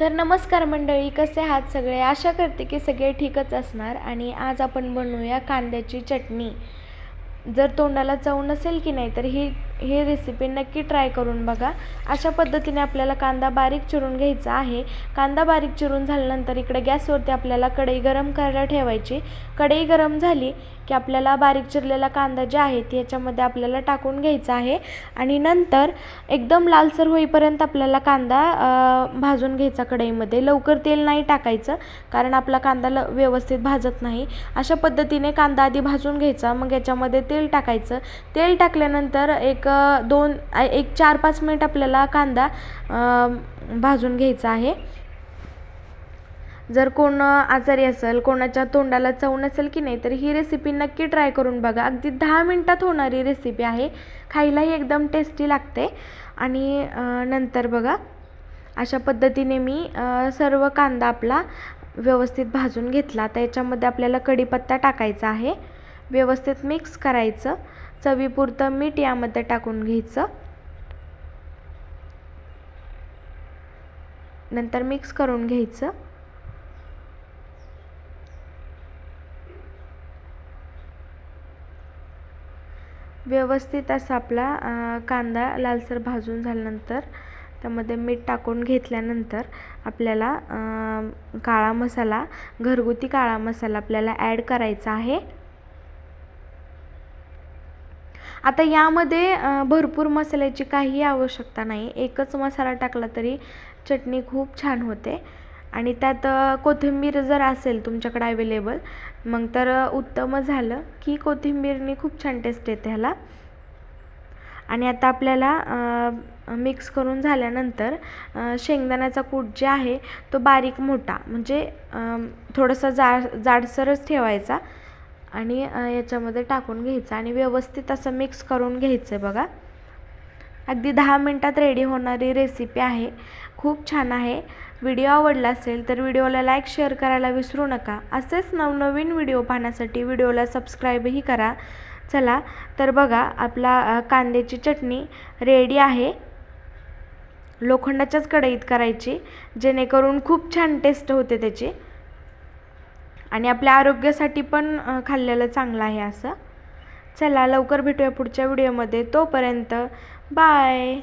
तर नमस्कार मंडळी कसे आहात सगळे? आशा करते की सगळे ठीकच असणार आणि आज आपण बनवूया कांद्याची चटणी. जर तोंडाला चव नसेल की नाही तर ही हे रेसिपी नक्की ट्राय करून बघा. अशा पद्धतीने आपल्याला कांदा बारीक चिरून घ्यायचा आहे. कांदा बारीक चिरून झाल्यानंतर इकडे गॅसवरती आपल्याला कढई गरम करायला ठेवायची. कढई गरम झाली की आपल्याला बारीक चिरलेला कांदा जे आहे ते ह्याच्यामध्ये आपल्याला टाकून घ्यायचा आहे. आणि नंतर एकदम लालसर होईपर्यंत आपल्याला कांदा भाजून घ्यायचा कढईमध्ये. लवकर तेल नाही टाकायचं कारण आपला कांदा ल व्यवस्थित भाजत नाही. अशा पद्धतीने कांदा आधी भाजून घ्यायचा मग याच्यामध्ये तेल टाकायचं. तेल टाकल्यानंतर एक दोन एक चार पाच मिनिट आपल्याला कांदा भाजून घ्यायचा आहे. जर कोण आजारी असेल कोणाच्या तोंडाला चव नसेल की नाही तर ही रेसिपी नक्की ट्राय करून बघा. अगदी दहा मिनटात होणारी रेसिपी आहे. खायलाही एकदम टेस्टी लागते. आणि नंतर बघा अशा पद्धतीने मी सर्व कांदा आपला व्यवस्थित भाजून घेतला. तर याच्यामध्ये आपल्याला कढीपत्ता टाकायचा आहे. व्यवस्थित मिक्स करायचं. चवीपुरतं मीठ यामध्ये टाकून घ्यायचं. नंतर मिक्स करून घ्यायचं. व्यवस्थित असा आपला कांदा लालसर भाजून झाल्यानंतर त्यामध्ये मीठ टाकून घेतल्यानंतर आपल्याला काळा मसाला घरगुती काळा मसाला आपल्याला ॲड करायचा आहे. आता यामध्ये भरपूर मसाल्याची काही आवश्यकता नाही. एकच मसाला टाकला तरी चटणी खूप छान होते. आणि त्यात कोथिंबीर जर असेल तुमच्याकडे अवेलेबल मग तर उत्तम झालं की कोथिंबीरनी खूप छान टेस्ट येते ह्याला. आणि आता आपल्याला मिक्स करून झाल्यानंतर शेंगदाण्याचा कूट जे आहे तो बारीक मोठा म्हणजे थोडंसं थोडासा जाडसरच ठेवायचा. आणि याच्यामध्ये टाकून घ्यायचं आणि व्यवस्थित असं मिक्स करून घ्यायचं आहे बघा. अगदी दहा मिनटात रेडी होणारी रेसिपी आहे. खूप छान आहे. व्हिडिओ आवडला असेल तर व्हिडिओला लाईक शेअर करायला विसरू नका. असेच नवनवीन व्हिडिओ पाहण्यासाठी व्हिडिओला सबस्क्राईबही करा. चला तर बघा आपला कांद्याची चटणी रेडी आहे. लोखंडाच्याच कढईत करायची. जेणेकरून खूप छान टेस्ट होते त्याची. आणि आपल्या आरोग्यासाठी पण खाल्लेलं चांगलं आहे असं. चला लवकर भेटूया पुढच्या व्हिडिओमध्ये. तोपर्यंत बाय.